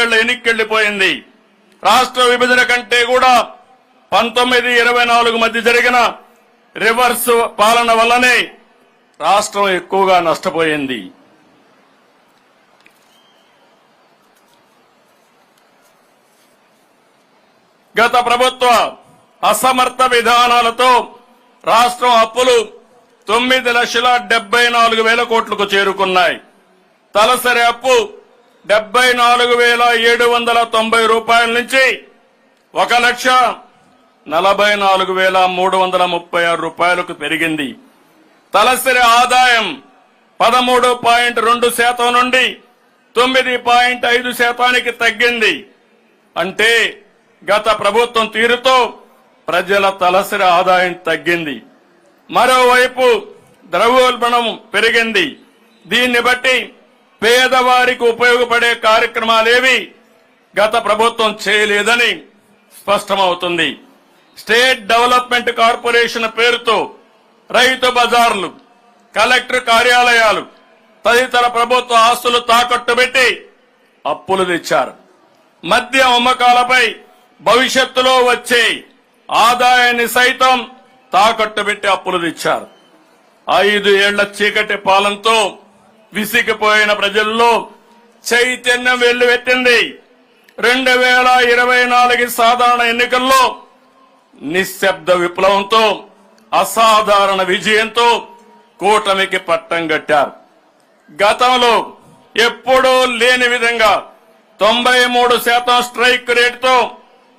ఏళ్ళ ఎన్నికెళ్ళిపోయింది రాష్ట్ర విభజన కంటే కూడా పంతొమ్మిది ఇరవై నాలుగు మధ్య జరిగిన రివర్స్ పాలన వల్లనే రాష్ట్రం ఎక్కువగా నష్టపోయింది. గత ప్రభుత్వ అసమర్థ విధానాలతో రాష్ట్రం అప్పులు తొమ్మిది లక్షల డెబ్బై నాలుగు వేల కోట్లకు చేరుకున్నాయి. తలసరి అప్పు డెబ్బై నాలుగు వేల ఏడు వందల తొంభై రూపాయల నుంచి ఒక లక్ష నలభై నాలుగు వేల మూడు వందల ముప్పై ఆరు రూపాయలకు పెరిగింది. తలసరి ఆదాయం పదమూడు పాయింట్ రెండు శాతం నుండి తొమ్మిది పాయింట్ ఐదు శాతానికి తగ్గింది. అంటే గత ప్రభుత్వం తీరుతో ప్రజల తలసరి ఆదాయం తగ్గింది. మరోవైపు ద్రవ్యోల్బణం పెరిగింది. దీన్ని బట్టి పేదవారికి ఉపయోగపడే కార్యక్రమాలేవి గత ప్రభుత్వం చేయలేదని స్పష్టమవుతుంది. స్టేట్ డెవలప్మెంట్ కార్పొరేషన్ పేరుతో రైతు బజార్లు కలెక్టర్ కార్యాలయాలు తదితర ప్రభుత్వ ఆస్తులు తాకట్టు పెట్టి అప్పులు తెచ్చారు. మద్య అమ్మకాలపై భవిష్యత్తులో వచ్చే ఆదాయాన్ని సైతం తాకట్టు పెట్టి అప్పులు తెచ్చారు. ఐదు ఏళ్ళ చీకటి పాలనతో విసిగిపోయిన ప్రజల్లో చైతన్యం వెల్లువెట్టింది రెండు వేల ఇరవై నాలుగు సాధారణ ఎన్నికల్లో నిశ్శబ్ద విప్లవంతో అసాధారణ విజయంతో కూటమికి పట్టం కట్టారు. గతంలో ఎప్పుడూ లేని విధంగా తొంభై మూడు శాతం స్ట్రైక్ రేటుతో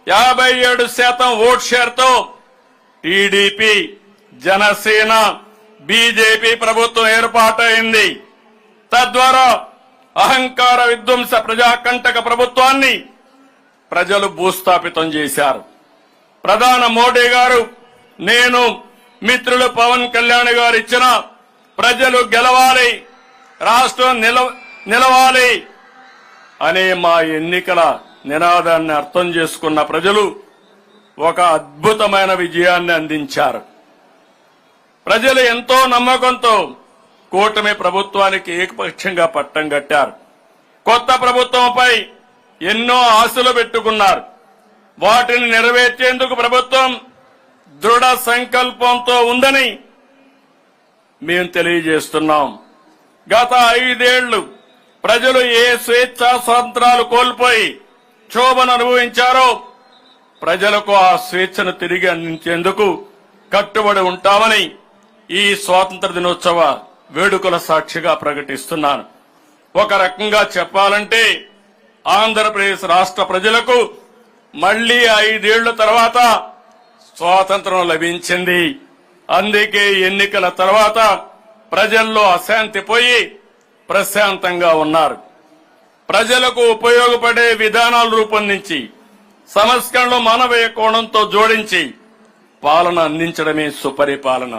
యాభై ఏడు శాతం ఓట్ షేర్తో టీడీపీ జనసేన బీజేపీ ప్రభుత్వం ఏర్పాటైంది. తద్వారా అహంకార విధ్వంస ప్రజాకంటక ప్రభుత్వాన్ని ప్రజలు భూస్థాపితం చేశారు. ప్రధాన మోడీ గారు నేను మిత్రులు పవన్ కళ్యాణ్ గారు ఇచ్చిన ప్రజలు గెలవాలి రాష్ట్రం నిలవాలి అనే మా ఎన్నికల నినాదాన్ని అర్థం చేసుకున్న ప్రజలు ఒక అద్భుతమైన విజయాన్ని అందించారు. ప్రజలు ఎంతో నమ్మకంతో కూటమి ప్రభుత్వానికి ఏకపక్షంగా పట్టం కట్టారు. కొత్త ప్రభుత్వంపై ఎన్నో ఆశలు పెట్టుకున్నారు. వాటిని నెరవేర్చేందుకు ప్రభుత్వం దృఢ సంకల్పంతో ఉందని మేము తెలియజేస్తున్నాం. గత ఐదేళ్ళు ప్రజలు ఏ స్వేచ్ఛా స్వాతంత్రాలు కోల్పోయి క్షోభను అనుభవించారో ప్రజలకు ఆ స్వేచ్ఛను తిరిగి అందించేందుకు కట్టుబడి ఉంటామని ఈ స్వాతంత్ర దినోత్సవ వేడుకల సాక్షిగా ప్రకటిస్తున్నాను. ఒక రకంగా చెప్పాలంటే ఆంధ్రప్రదేశ్ రాష్ట్ర ప్రజలకు మళ్ళీ ఐదేళ్ళ తర్వాత స్వాతంత్రం లభించింది. అందుకే ఎన్నికల తర్వాత ప్రజల్లో అశాంతి పోయి ప్రశాంతంగా ఉన్నారు. ప్రజలకు ఉపయోగపడే విధానాలు రూపొందించి సంస్కరణలు మానవీయ కోణంతో జోడించి పాలన అందించడమే సుపరిపాలన.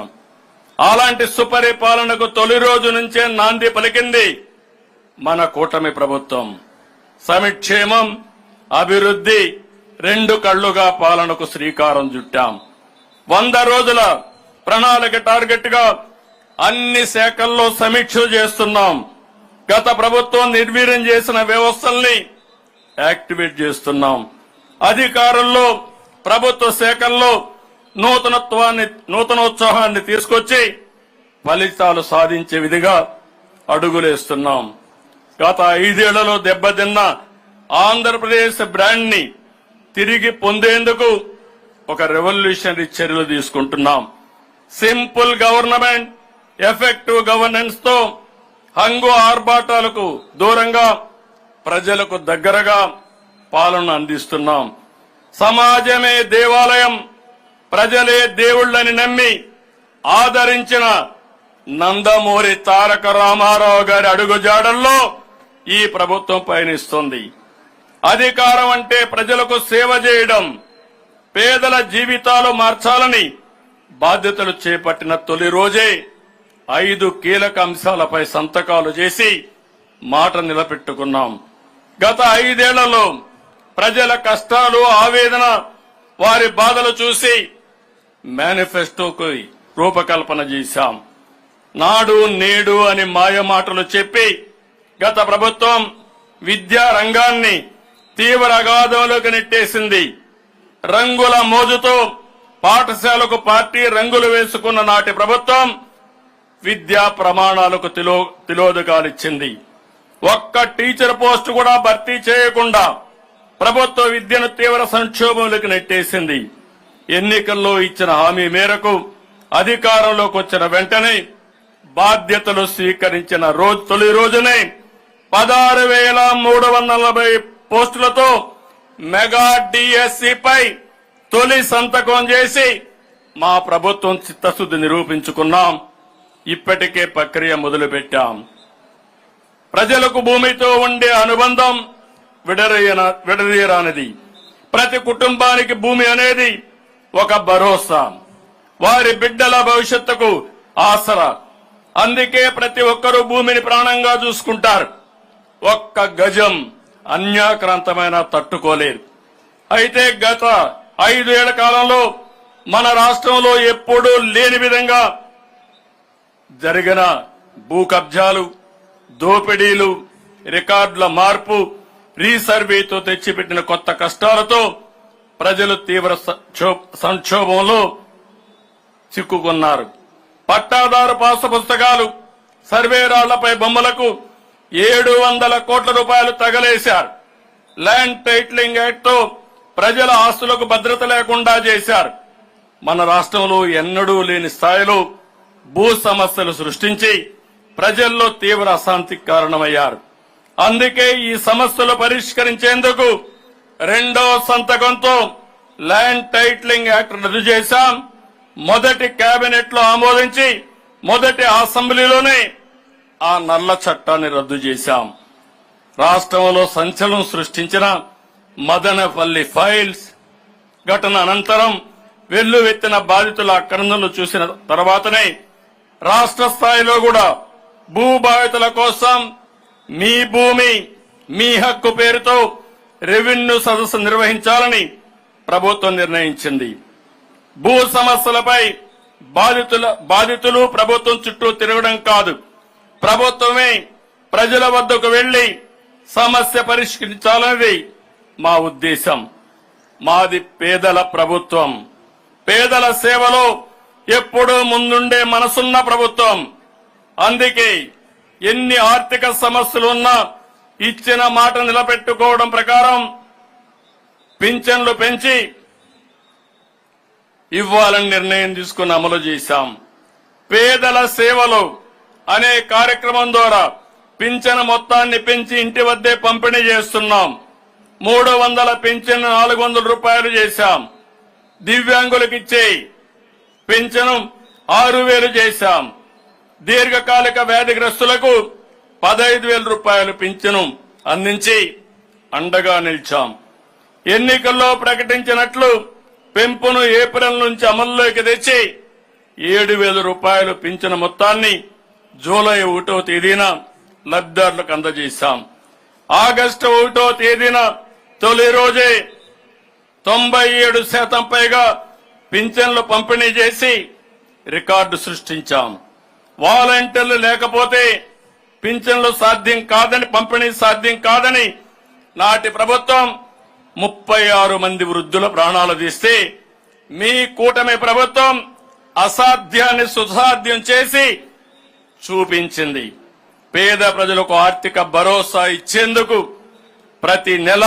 అలాంటి సుపరిపాలనకు తొలి రోజు నుంచే నాంది పలికింది మన కూటమి ప్రభుత్వం. సమిక్షేమం అభివృద్ధి రెండు కళ్ళుగా పాలనకు శ్రీకారం చుట్టాం. వంద రోజుల ప్రణాళిక టార్గెట్గా అన్ని శాఖల్లో సమీక్ష చేస్తున్నాం. గత ప్రభుత్వం నిర్వీర్యం చేసిన వ్యవస్థల్ని యాక్టివేట్ చేస్తున్నాం. అధికారుల్లో ప్రభుత్వ శాఖల్లో నూతనత్వాన్ని నూతనోత్సాహాన్ని తీసుకొచ్చి ఫలితాలు సాధించే విధిగా అడుగులేస్తున్నాం. గత ఐదేళ్ళలో దెబ్బతిన్న ఆంధ్రప్రదేశ్ బ్రాండ్ని తిరిగి పొందేందుకు ఒక రెవల్యూషనరీ చర్యలు తీసుకుంటున్నాం. సింపుల్ గవర్నమెంట్ ఎఫెక్టివ్ గవర్నెన్స్తో హంగు ఆర్భాటాలకు దూరంగా ప్రజలకు దగ్గరగా పాలన అందిస్తున్నాం. సమాజమే దేవాలయం ప్రజలే దేవుళ్ళని నమ్మి ఆదరించిన నందమూరి తారక రామారావు గారి అడుగుజాడల్లో ఈ ప్రభుత్వం పయనిస్తుంది. అధికారం అంటే ప్రజలకు సేవ చేయడం పేదల జీవితాలు మార్చాలని బాధ్యతలు చేపట్టిన తొలి రోజే ఐదు కీలక అంశాలపై సంతకాలు చేసి మాట నిలబెట్టుకున్నాం. గత ఐదేళ్ళలో ప్రజల కష్టాలు ఆవేదన వారి బాధలు చూసి మేనిఫెస్టోకు రూపకల్పన చేశాం. నాడు నేడు అని మాయ మాటలు చెప్పి గత ప్రభుత్వం విద్యా రంగాన్ని తీవ్ర అగాధంలోకి నెట్టేసింది. రంగుల మోజుతో పాఠశాలకు పార్టీ రంగులు వేసుకున్న నాటి ప్రభుత్వం విద్యా ప్రమాణాలకు తిలో తిలోదకాలిచ్చింది ఒక్క టీచర్ పోస్టు కూడా భర్తీ చేయకుండా ప్రభుత్వ విద్యను తీవ్ర సంక్షోభంలోకి నెట్టేసింది. ఎన్నికల్లో ఇచ్చిన హామీ మేరకు అధికారంలోకి వచ్చిన వెంటనే బాధ్యతలు స్వీకరించిన రోజు తొలి రోజునే పదహారు వేల మూడు వందల నలభై పోస్టులతో మెగా డిఎస్సిపై తొలి సంతకం చేసి మా ప్రభుత్వం చిత్తశుద్ధి నిరూపించుకున్నాం. ఇప్పటికే ప్రక్రియ మొదలుపెట్టాం. ప్రజలకు భూమితో ఉండే అనుబంధం విడదీయన విడదీయరానిది ప్రతి కుటుంబానికి భూమి అనేది ఒక భరోసా. వారి బిడ్డల భవిష్యత్తుకు ఆసరా. అందుకే ప్రతి ఒక్కరూ భూమిని ప్రాణంగా చూసుకుంటారు. ఒక్క గజం అన్యాక్రాంతమైన తట్టుకోలేదు అయితే గత ఐదేళ్ళ కాలంలో మన రాష్ట్రంలో ఎప్పుడూ లేని విధంగా జరిగిన భూ కబ్జాలు దోపిడీలు రికార్డుల మార్పు రీసర్వేతో తెచ్చిపెట్టిన కొత్త కష్టాలతో ప్రజలు తీవ్ర సంక్షోభంలో చిక్కుకున్నారు. పట్టాదారు పాస పుస్తకాలు సర్వే రాళ్ళపై బొమ్మలకు ఏడు వందల కోట్ల రూపాయలు తగలేశారు. ల్యాండ్ టైట్లింగ్ యాక్ట్తో ప్రజల ఆస్తులకు భద్రత లేకుండా చేశారు. మన రాష్ట్రంలో ఎన్నడూ లేని స్థాయిలో భూ సమస్యలు సృష్టించి ప్రజల్లో తీవ్ర అశాంతికి కారణమయ్యారు. అందుకే ఈ సమస్యలు పరిష్కరించేందుకు రెండో సంతకంతో ల్యాండ్ టైటిలింగ్ యాక్ట్ రద్దు చేశాం. మొదటి కేబినెట్లో ఆమోదించి మొదటి అసెంబ్లీలోనే ఆ నల్ల చట్టాన్ని రద్దు చేశాం. రాష్ట్రంలో సంచలనం సృష్టించిన మదనపల్లి ఫైల్స్ ఘటన అనంతరం వెల్లువెత్తిన బాధితుల అక్రందనలు చూసిన తర్వాతనే రాష్ట్ర స్థాయిలో కూడా భూ బాధితుల కోసం మీ భూమి మీ హక్కు పేరుతో రెవెన్యూ సదస్సు నిర్వహించాలని ప్రభుత్వం నిర్ణయించింది. భూ సమస్యలపై బాధితుల బాధితులు ప్రభుత్వం చుట్టూ తిరగడం కాదు. ప్రభుత్వమే ప్రజల వద్దకు వెళ్ళి సమస్య పరిష్కరించాలనేది మా ఉద్దేశం. మాది పేదల ప్రభుత్వం. పేదల సేవలో ఎప్పుడూ ముందుండే మనసున్న ప్రభుత్వం. అందుకే ఎన్ని ఆర్థిక సమస్యలు ఉన్నా ఇచ్చిన మాట నిలబెట్టుకోవడం ప్రకారం పింఛన్లు పెంచి ఇవ్వాలని నిర్ణయం తీసుకుని అమలు చేశాం. పేదల సేవలు అనే కార్యక్రమం ద్వారా పింఛన్ మొత్తాన్ని పెంచి ఇంటి వద్దే పంపిణీ చేస్తున్నాం. మూడు వందల పింఛన్ నాలుగు వందల రూపాయలు చేశాం. దివ్యాంగులకు ఇచ్చే పింఛను ఆరు వేలు చేశాం. దీర్ఘకాలిక వ్యాధిగ్రస్తులకు పదహైదు వేల రూపాయలు పింఛను అందించి అండగా నిలిచాం. ఎన్నికల్లో ప్రకటించినట్లు పెంపును ఏప్రిల్ నుంచి అమల్లోకి తెచ్చి ఏడు వేల రూపాయలు పింఛను మొత్తాన్ని జూలై ఒకటో తేదీన లబ్ధిదారులకు అందజేశాం. ఆగస్టు ఒకటో తేదీన తొలి రోజే తొంభై ఏడు శాతం పైగా పింఛన్లు పంపిణీ చేసి రికార్డు సృష్టించాం. వాలంటీర్లు లేకపోతే పింఛన్లు సాధ్యం కాదని పంపిణీ సాధ్యం కాదని నాటి ప్రభుత్వం ముప్పై ఆరు మంది వృద్ధుల ప్రాణాలు తీస్తే మీ కూటమి ప్రభుత్వం అసాధ్యాన్ని సుసాధ్యం చేసి చూపించింది. పేద ప్రజలకు ఆర్థిక భరోసా ఇచ్చేందుకు ప్రతి నెల